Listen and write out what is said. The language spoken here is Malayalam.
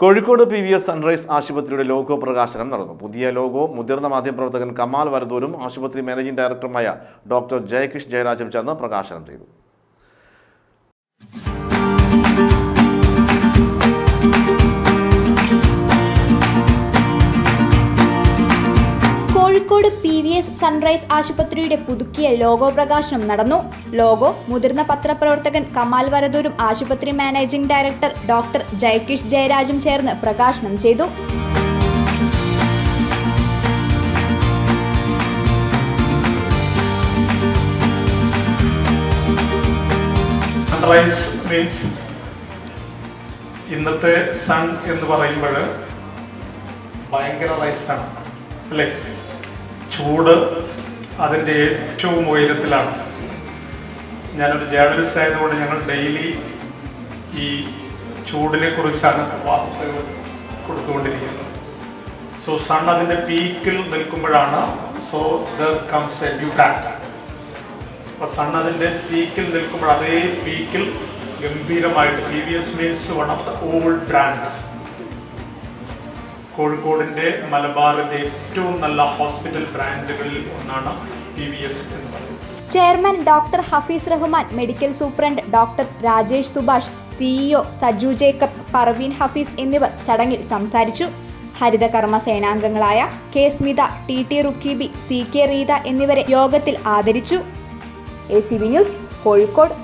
Kozhikode P V S sunrise ആശുപത്രിയുടെ ലോഗോ പ്രകാശനം നടന്നു. പുതിയ ലോഗോ മുതിർന്ന മാധ്യമപ്രവർത്തകൻ കമാൽ വരദൂരും ആശുപത്രി മാനേജിംഗ് ഡയറക്ടറുമായ ഡോക്ടർ ജയകിഷ് ജയരാജും ചേർന്ന് പ്രകാശനം ചെയ്തു. Kozhikode P V S sunrise ആശുപത്രിയുടെ പുതുക്കിയ ലോഗോ പ്രകാശനം നടന്നു. ലോഗോ മുതിർന്ന പത്രപ്രവർത്തകൻ കമാൽ വരദൂരും ആശുപത്രി മാനേജിംഗ് ഡയറക്ടർ ഡോക്ടർ ജയകിഷ് ജയരാജും ചേർന്ന് പ്രകാശനം ചെയ്തു. സൺറൈസ് മീൻസ് ഇന്നത്തെ സൺ എന്ന് പറയുമ്പോൾ ഭയങ്കര റൈസാണ് അല്ലേ? ചൂട് അതിന്റെ ഏറ്റവും ഉയരത്തിലാണ്. ഞാനൊരു ജേർണലിസ്റ്റ് ആയതുകൊണ്ട് ഞങ്ങൾ ഡെയിലി ഈ ചൂടിനെ കുറിച്ചാണ് വാർത്തകൾ കൊടുത്തുകൊണ്ടിരിക്കുന്നത്. സോ സൺ അതിന്റെ പീക്കിൽ നിൽക്കുമ്പോഴാണ് so there comes a new കാറ്റ് അപ്പൊ സൺ അതിന്റെ പീക്കിൽ നിൽക്കുമ്പോൾ അതേ പീക്കിൽ ഗംഭീരമായിട്ട് P V S means one of the old brand കോഴിക്കോടിന്റെ മലബാറിന്റെ ഏറ്റവും നല്ല ഹോസ്പിറ്റൽ ബ്രാൻഡുകളിൽ ഒന്നാണ് പി വി എസ് എന്ന് പറയുന്നത്. Chairman doctor Hafeez Rahman medical superintendent doctor Rajesh Subhash CEO Saju Jacob Parveen Hafeez എന്നിവർ ചടങ്ങിൽ സംസാരിച്ചു. ഹരിതകർമ്മ സേനാംഗങ്ങളായ K Smitha T T Rukkibi C K Reetha എന്നിവരെ യോഗത്തിൽ ആദരിച്ചു. A C news Kozhikode.